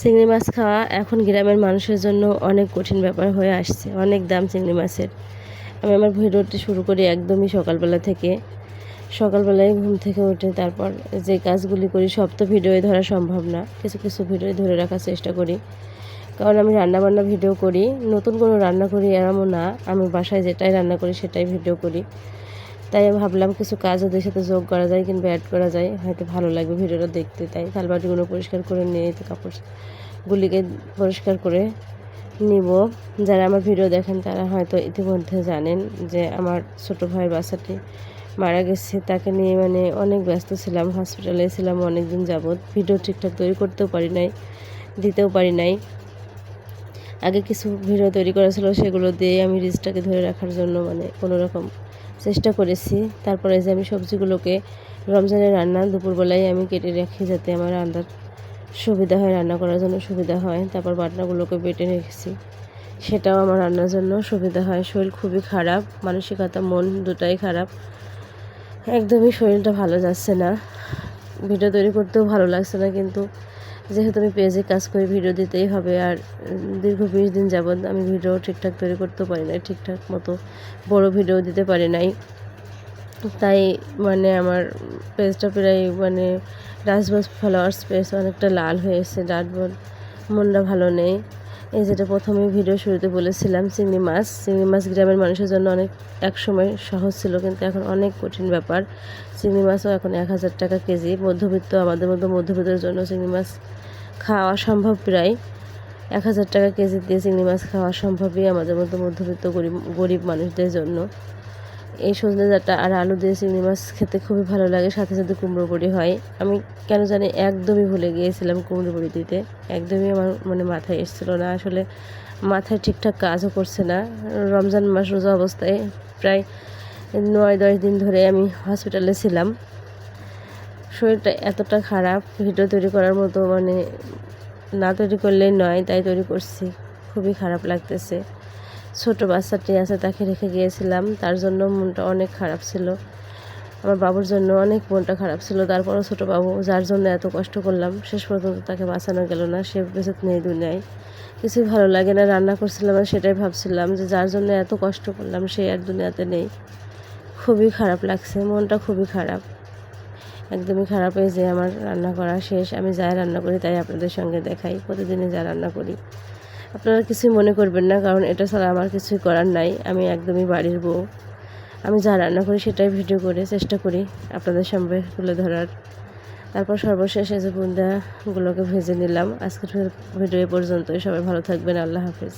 চিংড়ি মাছ খাওয়া এখন গ্রামের মানুষের জন্য অনেক কঠিন ব্যাপার হয়ে আসছে, অনেক দাম চিংড়ি মাছের। আমি আমার ভিডিওটি শুরু করি একদমই সকালবেলা থেকে। সকালবেলায় ঘুম থেকে উঠে তারপর যে কাজগুলি করি, সব তো ভিডিওয়ে ধরা সম্ভব না, কিছু কিছু ভিডিও ধরে রাখার চেষ্টা করি। কারণ আমি রান্নাবান্না ভিডিও করি, নতুন কোনো রান্না করি এরমও না, আমি বাসায় যেটাই রান্না করি সেটাই ভিডিও করি। তাই আমি ভাবলাম কিছু কাজ ওদের সাথে যোগ করা যায় কিংবা অ্যাড করা যায়। হয়তো ভালো লাগবে ভিডিওটা দেখতে, তাই থালবাটিগুলো পরিষ্কার করে নিয়ে তো কাপড়গুলিকে পরিষ্কার করে নিব। যারা আমার ভিডিও দেখেন তারা হয়তো ইতিমধ্যে জানেন যে আমার ছোট ভাইয়ের বাচ্চাটি মারা গেছে। তাকে নিয়ে মানে অনেক ব্যস্ত ছিলাম হসপিটালে ছিলাম অনেক দিন যাবৎ। ভিডিও ঠিকঠাক তৈরি করতেও পারি নাই, দিতেও পারি নাই। আগে কিছু ভিডিও তৈরি করা ছিল, সেগুলো দিয়ে আমি রিচটাকে ধরে রাখার জন্য মানে কোনো রকম চেষ্টা করেছি। তারপরে যে আমি সবজিগুলোকে রমজানের রান্না দুপুরবেলায় আমি কেটে রাখি যাতে আমার রান্নার সুবিধা হয়, রান্না করার জন্য সুবিধা হয়, তারপর বাটনাগুলোকে বেটে রেখেছি। সেটাও আমার রান্নার জন্য সুবিধা হয়। শরীর খুবই খারাপ, মানসিকতা, মন দুটাই খারাপ। একদমই শরীরটা ভালো যাচ্ছে না। ভিডিও তৈরি করতেও ভালো লাগছে না, কিন্তু যেহেতু আমি পেজে কাজ করি ভিডিও দিতেই হবে আর দীর্ঘ বিশ দিন যাবৎ আমি ভিডিও ঠিকঠাক তৈরি করতে পারি না ঠিকঠাক মতো বড় ভিডিও দিতে পারি নাই। তাই মানে আমার পেজটা প্রায় মানে ডাস্টবস ফলোয়ার্স পেজ অনেকটা লাল হয়েছে ডাটবোর্ড মনটা ভালো নেই। এই যেটা প্রথমে ভিডিও শুরুতে বলেছিলাম, চিংড়ি মাছ। চিংড়ি মাছ গ্রামের মানুষের জন্য অনেক এক সময় সহজ ছিল, কিন্তু এখন অনেক কঠিন ব্যাপার। চিংড়ি মাছও এখন এক হাজার টাকা কেজি। মধ্যবিত্ত, আমাদের মধ্যে মধ্যবিত্তের জন্য চিংড়ি মাছ খাওয়া সম্ভব প্রায়। এক হাজার টাকা কেজি দিয়ে চিংড়ি মাছ খাওয়া সম্ভবই আমাদের মতো মধ্যবিত্ত গরিব গরিব মানুষদের জন্য। এই সজনে ডাঁটা আর আলু দিয়ে চিংড়ি মাছ খেতে খুবই ভালো লাগে, সাথে সাথে কুমড়ো বড়ি হয়। আমি কেন জানি একদমই ভুলে গিয়েছিলাম কুমড়ো বড়ি দিতে। একদমই আমার মানে মাথায় এসেছিল না, আসলে মাথায় ঠিকঠাক কাজও করছে না। রমজান মাস রোজা অবস্থায় প্রায় নয়, দশ দিন ধরে আমি হসপিটালে ছিলাম। শরীরটা এতটা খারাপ, ভিডিও তৈরি করার মতো মানে না তৈরি করলেই নয়, তাই তৈরি করছি। খুবই খারাপ লাগতেছে। ছোট বাচ্চাটি আছে, তাকে রেখে গিয়েছিলাম। তার জন্য মনটা অনেক খারাপ ছিল। আমার বাবুর জন্য অনেক মনটা খারাপ ছিল। তারপরও ছোটো বাবু, যার জন্য এত কষ্ট করলাম, শেষ পর্যন্ত তাকে বাঁচানো গেল না। সে বেঁচে নেই দুনিয়ায়। কিছুই ভালো লাগে না, রান্না করছিলাম আর সেটাই ভাবছিলাম যে যার জন্য এত কষ্ট করলাম, সে আর দুনিয়াতে নেই। খুবই খারাপ লাগছে, মনটা খুবই খারাপ। একদমই খারাপ হয়ে যে আমার রান্না করা শেষ। আমি যাই রান্না করি তাই আপনাদের সঙ্গে দেখাই। প্রতিদিনই যা রান্না করি। আপনারা কিছুই মনে করবেন না, কারণ এটা ছাড়া আমার কিছুই করার নাই। আমি একদমই বাড়ির বউ। আমি যা রান্না করি সেটাই ভিডিও করে চেষ্টা করি আপনাদের সামনে তুলে ধরার। তারপর সর্বশেষ এই যে বুন্দাগুলোকে ভেজে নিলাম। আজকের ভিডিও পর্যন্তই। সবাই ভালো থাকবেন। আল্লাহ হাফিজ।